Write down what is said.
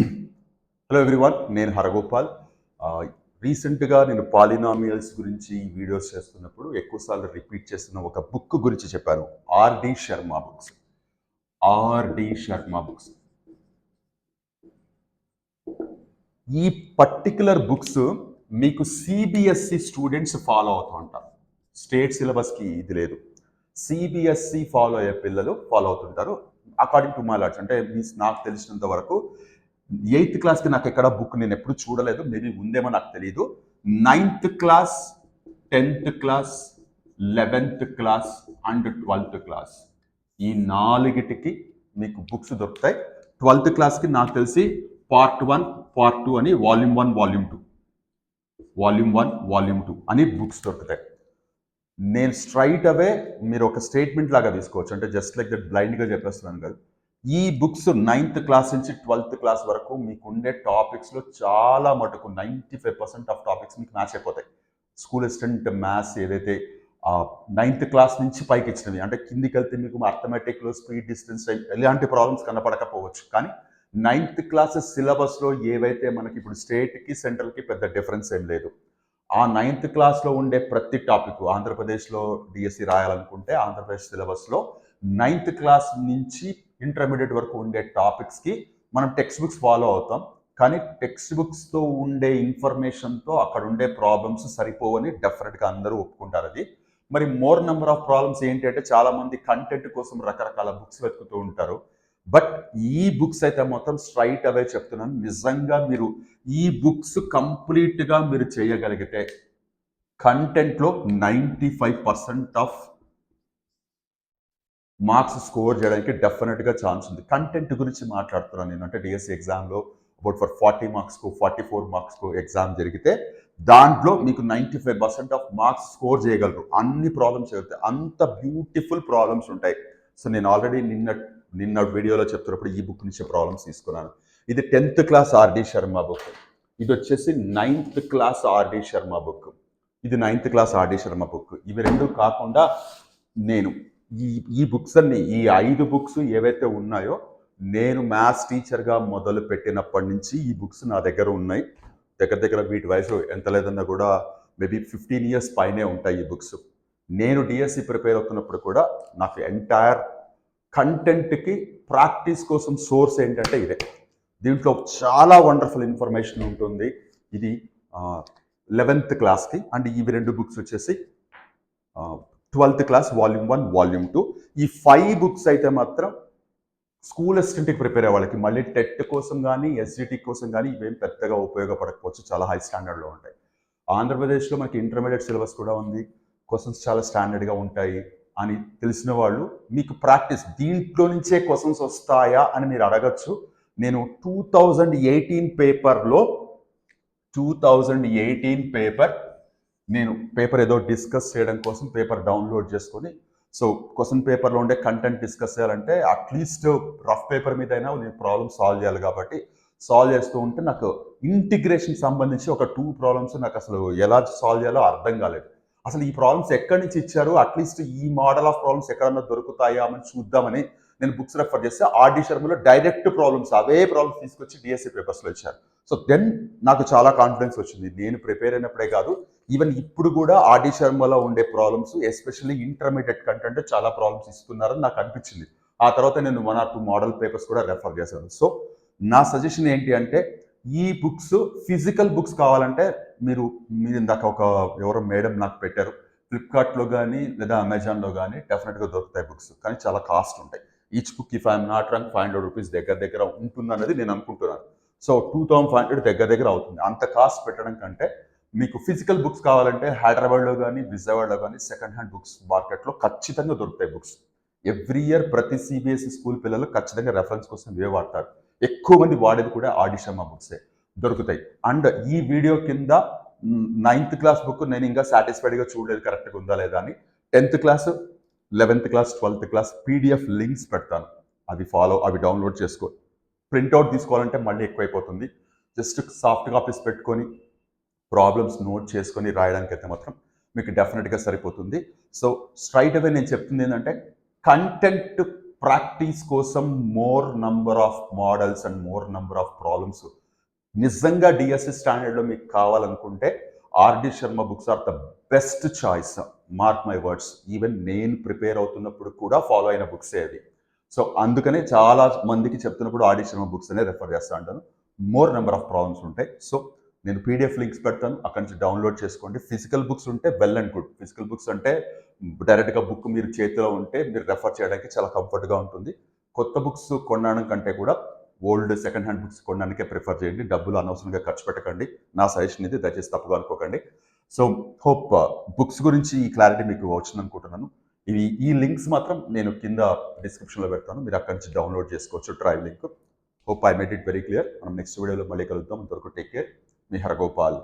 Hello everyone నేను హరగోపాల్. రీసెంట్గా నేను పాలినామియల్స్ గురించి వీడియోస్ చేస్తున్నప్పుడు ఎక్కువసార్లు రిపీట్ చేస్తున్న ఒక బుక్ గురించి చెప్పాను. R D Sharma books. R D Sharma books. ఈ పర్టికులర్ బుక్స్ మీకు సిబిఎస్సి స్టూడెంట్స్ ఫాలో అవుతూ ఉంటారు. స్టేట్ సిలబస్కి ఇది లేదు. సిబిఎస్సి ఫాలో అయ్యే పిల్లలు ఫాలో అవుతుంటారు. అకార్డింగ్ టు మై లాడ్జ్ అంటే మీన్స్ నాకు తెలిసినంత వరకు ఎయిత్ క్లాస్కి నాకు ఎక్కడ బుక్ నేను ఎప్పుడు చూడలేదు. మేబీ ఉందేమో నాకు తెలియదు ninth class tenth class eleventh class and twelfth class. ఈ నాలుగిటికి మీకు బుక్స్ దొరుకుతాయి. ట్వెల్త్ క్లాస్కి నాకు తెలిసి పార్ట్ వన్ పార్ట్ టూ అని volume one volume two. Volume one volume two అని బుక్స్ దొరుకుతాయి. నేను స్ట్రైట్ అవే మీరు ఒక స్టేట్మెంట్ లాగా తీసుకోవచ్చు. అంటే జస్ట్ లైక్ దట్ బ్లైండ్గా చెప్పేస్తున్నాను కదా. ఈ బుక్స్ నైన్త్ క్లాస్ నుంచి ట్వెల్త్ క్లాస్ వరకు మీకు ఉండే టాపిక్స్లో చాలా మటుకు ninety five percent of topics మీకు మ్యాచ్ అయిపోతాయి. స్కూల్ అసిస్టెంట్ మ్యాథ్స్ ఏదైతే నైన్త్ క్లాస్ నుంచి పైకి ఇచ్చినవి అంటే కిందికి వెళ్తే మీకు అర్థమెటిక్లో స్పీడ్ డిస్టెన్స్ ఎలాంటి ప్రాబ్లమ్స్ కనపడకపోవచ్చు. కానీ నైన్త్ క్లాస్ సిలబస్లో ఏవైతే మనకి ఇప్పుడు స్టేట్కి సెంట్రల్కి పెద్ద డిఫరెన్స్ ఏం లేదు. ఆ నైన్త్ క్లాస్లో ఉండే ప్రతి టాపిక్ ఆంధ్రప్రదేశ్లో డిఎస్సి రాయాలనుకుంటే ఆంధ్రప్రదేశ్ సిలబస్లో నైన్త్ క్లాస్ నుంచి ఇంటర్మీడియట్ వరకు ఉండే టాపిక్స్కి మనం టెక్స్ట్ బుక్స్ ఫాలో అవుతాం. కానీ టెక్స్ట్ బుక్స్తో ఉండే ఇన్ఫర్మేషన్తో అక్కడ ఉండే ప్రాబ్లమ్స్ సరిపోవని డెఫినెట్గా అందరూ ఒప్పుకుంటారు అది. మరి మోర్ నెంబర్ ఆఫ్ ప్రాబ్లమ్స్ ఏంటి అంటే చాలామంది కంటెంట్ కోసం రకరకాల బుక్స్ వెతుకుతూ ఉంటారు. బట్ ఈ బుక్స్ అయితే మొత్తం స్ట్రైట్ అవే చెప్తున్నాను. నిజంగా మీరు ఈ బుక్స్ కంప్లీట్గా మీరు చేయగలిగితే కంటెంట్లో ninety five percent of marks score చేయడానికి డెఫినెట్గా ఛాన్స్ ఉంది. కంటెంట్ గురించి మాట్లాడుతున్నాను నేను. అంటే డిఎస్సి ఎగ్జామ్లో అబౌట్ ఫర్ ఫార్టీ మార్క్స్కు ఫార్టీ ఫోర్ మార్క్స్కు ఎగ్జామ్ జరిగితే దాంట్లో మీకు ninety five percent of marks score చేయగలరు. అన్ని ప్రాబ్లమ్స్ జరుగుతాయి అంత బ్యూటిఫుల్ ప్రాబ్లమ్స్ ఉంటాయి. సో నేను ఆల్రెడీ నిన్న నిన్న వీడియోలో చెప్తున్నప్పుడు ఈ బుక్ నుంచి ప్రాబ్లమ్స్ తీసుకున్నాను. ఇది tenth class RD Sharma book ఇది వచ్చేసి ninth class RD Sharma book ఇది ninth class RD Sharma book ఇవి రెండు కాకుండా నేను ఈ ఈ బుక్స్ అన్ని ఈ ఐదు బుక్స్ ఏవైతే ఉన్నాయో నేను మ్యాథ్స్ టీచర్గా మొదలు పెట్టినప్పటి నుంచి ఈ బుక్స్ నా దగ్గర ఉన్నాయి. దగ్గర దగ్గర వీటి వయసు ఎంత లేదన్నా కూడా మేబీ ఫిఫ్టీన్ ఇయర్స్ పైనే ఉంటాయి ఈ బుక్స్ నేను డిఎస్సి ప్రిపేర్ అవుతున్నప్పుడు కూడా నాకు ఎంటైర్ కంటెంట్కి ప్రాక్టీస్ కోసం సోర్స్ ఏంటంటే ఇదే. దీంట్లో చాలా వండర్ఫుల్ ఇన్ఫర్మేషన్ ఉంటుంది. ఇది లెవెన్త్ క్లాస్కి అండ్ ఇవి రెండు బుక్స్ వచ్చేసి twelfth class volume one volume two ఈ ఫైవ్ బుక్స్ అయితే మాత్రం స్కూల్ అసిస్టెంట్కి ప్రిపేర్ అయ్యే వాళ్ళకి. మళ్ళీ టెట్ కోసం కానీ ఎస్జిటి కోసం కానీ ఇవేం పెద్దగా ఉపయోగపడకపోవచ్చు. చాలా హై స్టాండర్డ్లో ఉంటాయి. ఆంధ్రప్రదేశ్లో మనకి ఇంటర్మీడియట్ సిలబస్ కూడా ఉంది. క్వశ్చన్స్ చాలా స్టాండర్డ్గా ఉంటాయి అని తెలిసిన వాళ్ళు మీకు ప్రాక్టీస్ దీంట్లో నుంచే క్వశ్చన్స్ వస్తాయా అని మీరు అడగచ్చు. నేను టూ థౌజండ్ ఎయిటీన్ పేపర్లో టూ థౌజండ్ ఎయిటీన్ పేపర్ నేను పేపర్ ఏదో డిస్కస్ చేయడం కోసం పేపర్ డౌన్లోడ్ చేసుకొని సో క్వశ్చన్ పేపర్లో ఉండే కంటెంట్ డిస్కస్ చేయాలంటే అట్లీస్ట్ రఫ్ పేపర్ మీద అయినా నేను ప్రాబ్లమ్ సాల్వ్ చేయాలి కాబట్టి సాల్వ్ చేస్తూ ఉంటే నాకు ఇంటిగ్రేషన్ సంబంధించి ఒక టూ ప్రాబ్లమ్స్ నాకు అసలు ఎలా సాల్వ్ చేయాలో అర్థం కాలేదు. అసలు ఈ ప్రాబ్లమ్స్ ఎక్కడి నుంచి ఇచ్చారు? అట్లీస్ట్ ఈ మోడల్ ఆఫ్ ప్రాబ్లమ్స్ ఎక్కడన్నా దొరుకుతాయా అని చూద్దామని నేను బుక్స్ రెఫర్ చేస్తే ఆర్డి శర్మలో డైరెక్ట్ ప్రాబ్లమ్స్ అవే ప్రాబ్లమ్స్ తీసుకొచ్చి డిఎస్సి పేపర్స్లో ఇచ్చారు. సో దెన్ నాకు చాలా కాన్ఫిడెన్స్ వచ్చింది. నేను ప్రిపేర్ అయినప్పుడే కాదు ఈవెన్ ఇప్పుడు కూడా ఆడి శర్మలో ఉండే ప్రాబ్లమ్స్ ఎస్పెషల్లీ ఇంటర్మీడియట్ కంటెంట్ చాలా ప్రాబ్లమ్స్ ఇస్తున్నారని నాకు అనిపించింది. ఆ తర్వాత నేను one or two model papers కూడా రెఫర్ చేశాను. సో నా సజెషన్ ఏంటి అంటే ఈ బుక్స్ ఫిజికల్ బుక్స్ కావాలంటే మీరు మీరు ఇందాక ఒక ఎవరో మేడం నాకు పెట్టారు. ఫ్లిప్కార్ట్లో కానీ లేదా అమెజాన్లో కానీ డెఫినెట్గా దొరుకుతాయి బుక్స్ కానీ చాలా కాస్ట్ ఉంటాయి. Each book if I'm not wrong five hundred rupees దగ్గర దగ్గర ఉంటుంది అనేది నేను అనుకుంటున్నాను. So two thousand five hundred దగ్గర దగ్గర అవుతుంది. అంత కాస్ట్ పెట్టడం కంటే మీకు ఫిజికల్ బుక్స్ కావాలంటే హైదరాబాద్లో కానీ విజయవాడలో కానీ సెకండ్ హ్యాండ్ బుక్స్ మార్కెట్లో ఖచ్చితంగా దొరుకుతాయి బుక్స్ ఎవ్రీ ఇయర్ ప్రతి సిబిఎస్ఈ స్కూల్ పిల్లలు ఖచ్చితంగా రెఫరెన్స్ కోసం ఇవే వాడతారు. ఎక్కువ మంది వాడేది కూడా ఆడిషమ్మ బుక్సే దొరుకుతాయి. అండ్ ఈ వీడియో కింద నైన్త్ క్లాస్ బుక్ నేను ఇంకా సాటిస్ఫైడ్గా చూడలేదు కరెక్ట్గా ఉందా లేదా అని. Tenth class eleventh class twelfth class PDF links పెడతాను. అవి ఫాలో అవి డౌన్లోడ్ చేసుకో. ప్రింట్అవుట్ తీసుకోవాలంటే మళ్ళీ ఎక్కువైపోతుంది. జస్ట్ సాఫ్ట్ కాపీస్ పెట్టుకొని ప్రాబ్లమ్స్ నోట్ చేసుకొని రాయడానికి అయితే మాత్రం మీకు డెఫినెట్గా సరిపోతుంది. సో స్ట్రైట్ అవే నేను చెప్తుంది ఏంటంటే కంటెంట్ ప్రాక్టీస్ కోసం more number of models and more number of problems నిజంగా డిఎస్సి స్టాండర్డ్లో మీకు కావాలనుకుంటే RD Sharma books are the best choice mark my words even నేను ప్రిపేర్ అవుతున్నప్పుడు కూడా ఫాలో అయిన బుక్సే అది సో అందుకనే చాలా మందికి చెప్తున్నప్పుడు ఆర్డి శర్మ బుక్స్ అనే రెఫర్ చేస్తూ ఉంటాను. మోర్ నెంబర్ ఆఫ్ ప్రాబ్లమ్స్ ఉంటాయి. సో నేను పీడిఎఫ్ లింక్స్ పెడతాను. అక్కడి నుంచి డౌన్లోడ్ చేసుకోండి. ఫిజికల్ బుక్స్ ఉంటే well and good physical books అంటే డైరెక్ట్గా బుక్ మీరు చేతిలో ఉంటే మీరు రెఫర్ చేయడానికి చాలా కంఫర్ట్గా ఉంటుంది. కొత్త బుక్స్ కొనడం కంటే కూడా ఓల్డ్ సెకండ్ హ్యాండ్ బుక్స్ కొనడానికే ప్రిఫర్ చేయండి. డబ్బులు అనవసరంగా ఖర్చు పెట్టకండి. నా సజెషన్ ఇది. దయచేసి తప్పుగా అనుకోకండి. సో హోప్ బుక్స్ గురించి ఈ క్లారిటీ మీకు వచ్చింది అనుకుంటున్నాను ఇవి ఈ లింక్స్ మాత్రం నేను కింద డిస్క్రిప్షన్లో పెడతాను. మీరు అక్కడి నుంచి డౌన్లోడ్ చేసుకోవచ్చు. Drive link hope I made it very clear మనం నెక్స్ట్ వీడియోలో మళ్ళీ కలుద్దాం. అంతవరకు టేక్ కేర్ మీ హరగోపాల్